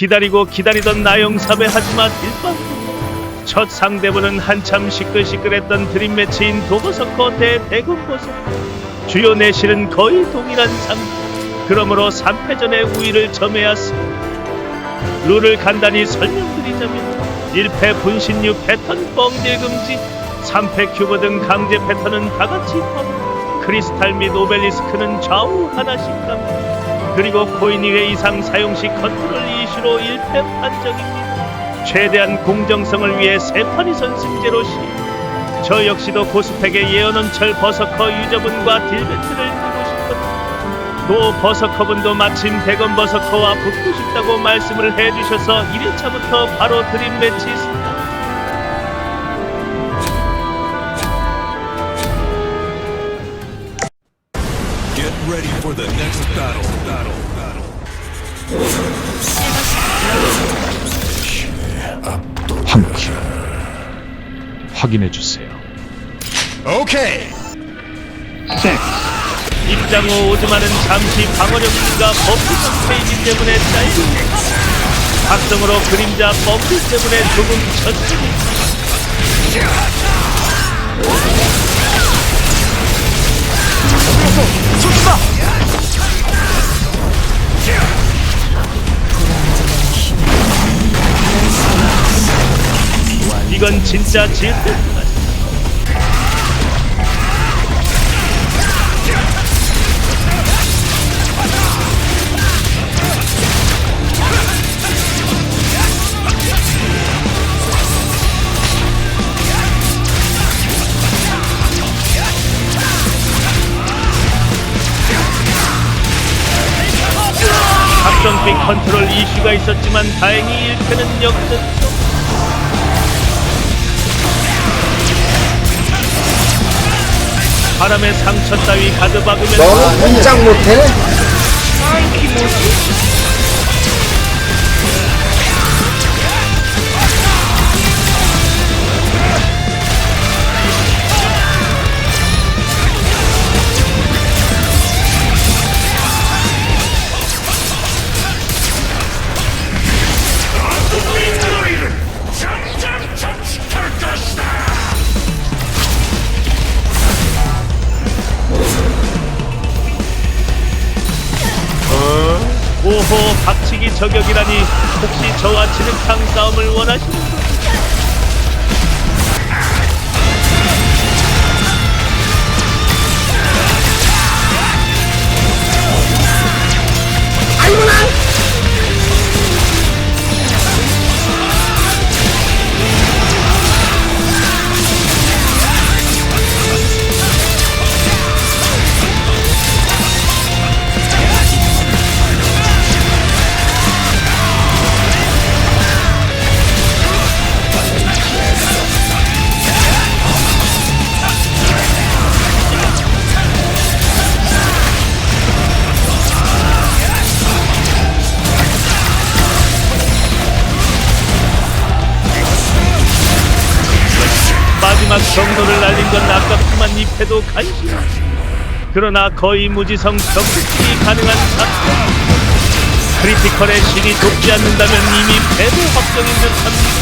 기다리고 기다리던 나영삽의 하지마 딜빵 첫 상대분은 한참 시끌시끌했던 드림 매치인 도버서커 대 대금버서커 주요 내실은 거의 동일한 상대 그러므로 3패전의 우위를 점해왔습니다. 룰을 간단히 설명드리자면 1패 분신류 패턴 뻥딜 금지 3패 큐브 등 강제 패턴은 다같이 펌 크리스탈 및 오벨리스크는 좌우 하나씩 감 그리고 코인 2회 이상 사용 시 컨트롤 이슈로 1패 판정입니다 최대한 공정성을 위해 세판이 선승제로 시. 저 역시도 고스펙의 예언원철 버서커 유저분과 딜배트를 두고 싶었다. 또 버서커분도 마침 대건 버서커와 붙고 싶다고 말씀을 해주셔서 1회차부터 바로 드림 매치 스타 for the next battle. Battle. Battle. 한키 확인해 주세요. Okay. 입장 후 오즈마는 잠시 방어력 증가 버프 상태이기 때문에 짧고 각성으로 그림자 버프 때문에 조금 천 천히 이건 진짜 질 이슈가 있었지만 다행히 1패는 역전성 바람에 상처 따위 가득 박으면 너는 문장 못해? 오호 저격이라니 혹시 저와 진흙탕 싸움을 원하시는 분? 마지 막 정도를 날린 건 아깝지만 이 패도 간신 그러나 거의 무지성 경직이 가능한 상태. 크리티컬의 신이 돕지 않는다면 이미 패도 확정인 듯합니다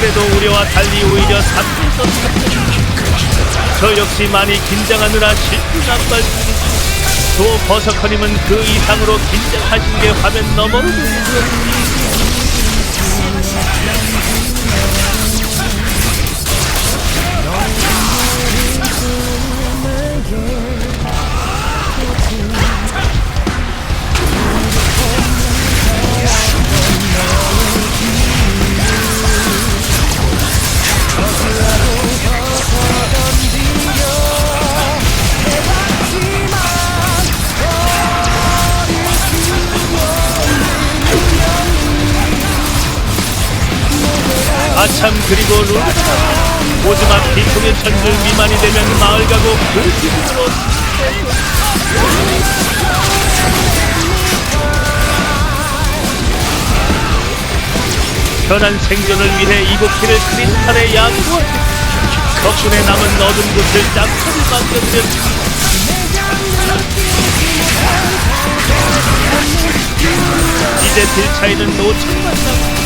그래도 우려와 달리 오히려 3패에서 3패 저 역시 많이 긴장하느라 실수 남발 중이죠 또 버서커님은 그 이상으로 긴장하신 게 화면 너머로 보이고요 아참 그리고 룰참 오지만 비통의 천줄 미만이 되면 마을 가고 그 기분으로 편한 생존을 위해 이곡키를 크리스탈에 양보해 덕분에 남은 어둠 곳을 땅터를 만드는 이제 들차이는 노천만 남.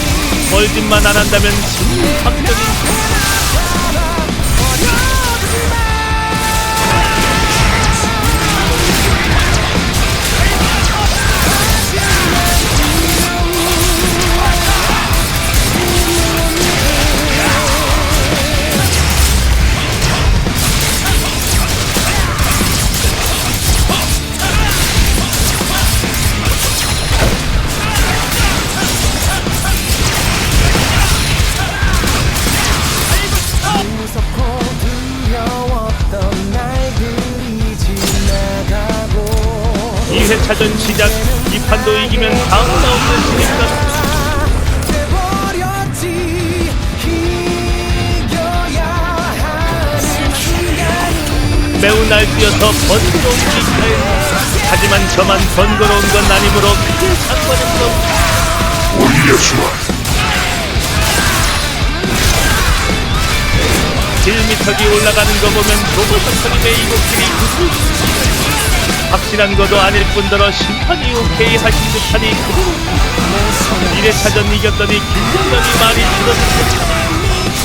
멀짓만 안 한다면 확정 2회차전 시작. 이 판도 이기면 다음 라운드 진입니다. 매우 날뛰어서 번거로운 기차에 하지만 저만 번거로운 건 아니므로 크게 상관은 없습니다. 질미터기 올라가는 거 보면 도보석선임의 이곡길이 구슬 확실한 것도 아닐 뿐더러 심판이 오케이 하신 듯하니 그대로 1회차전 이겼더니 긴장감이 많이 줄어들었습니다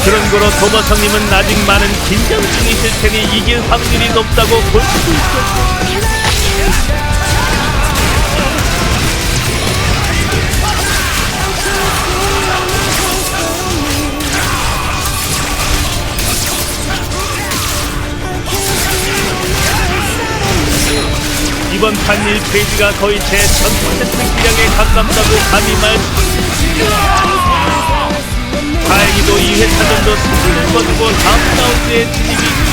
그런 거로 도보성님은 아직 많은 긴장 중이실 테니 이길 확률이 높다고 볼 수도 있겠죠 이번 판 1페이지가 거의 제 1000% 기량에 가깝다고 감히 말씀드립니다. 다행히도 2회차전도 승리를 거두고 다음 라운드에 진입이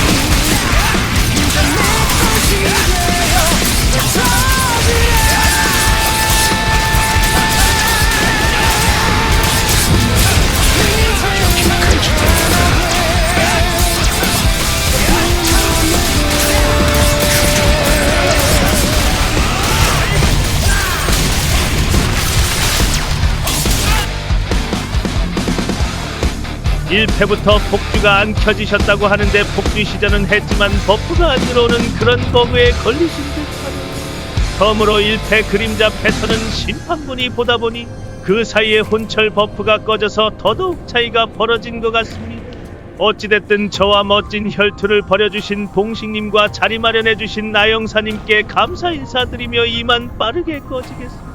일패부터 폭주가 안 켜지셨다고 하는데 폭주 시전은 했지만 버프가 안 들어오는 그런 버그에 걸리신 듯하네요. 덤으로 1패 그림자 패선은 심판분이 보다 보니 그 사이에 혼철 버프가 꺼져서 더더욱 차이가 벌어진 것 같습니다. 어찌됐든 저와 멋진 혈투를 벌여주신 봉식님과 자리 마련해주신 나영사님께 감사 인사드리며 이만 빠르게 꺼지겠습니다.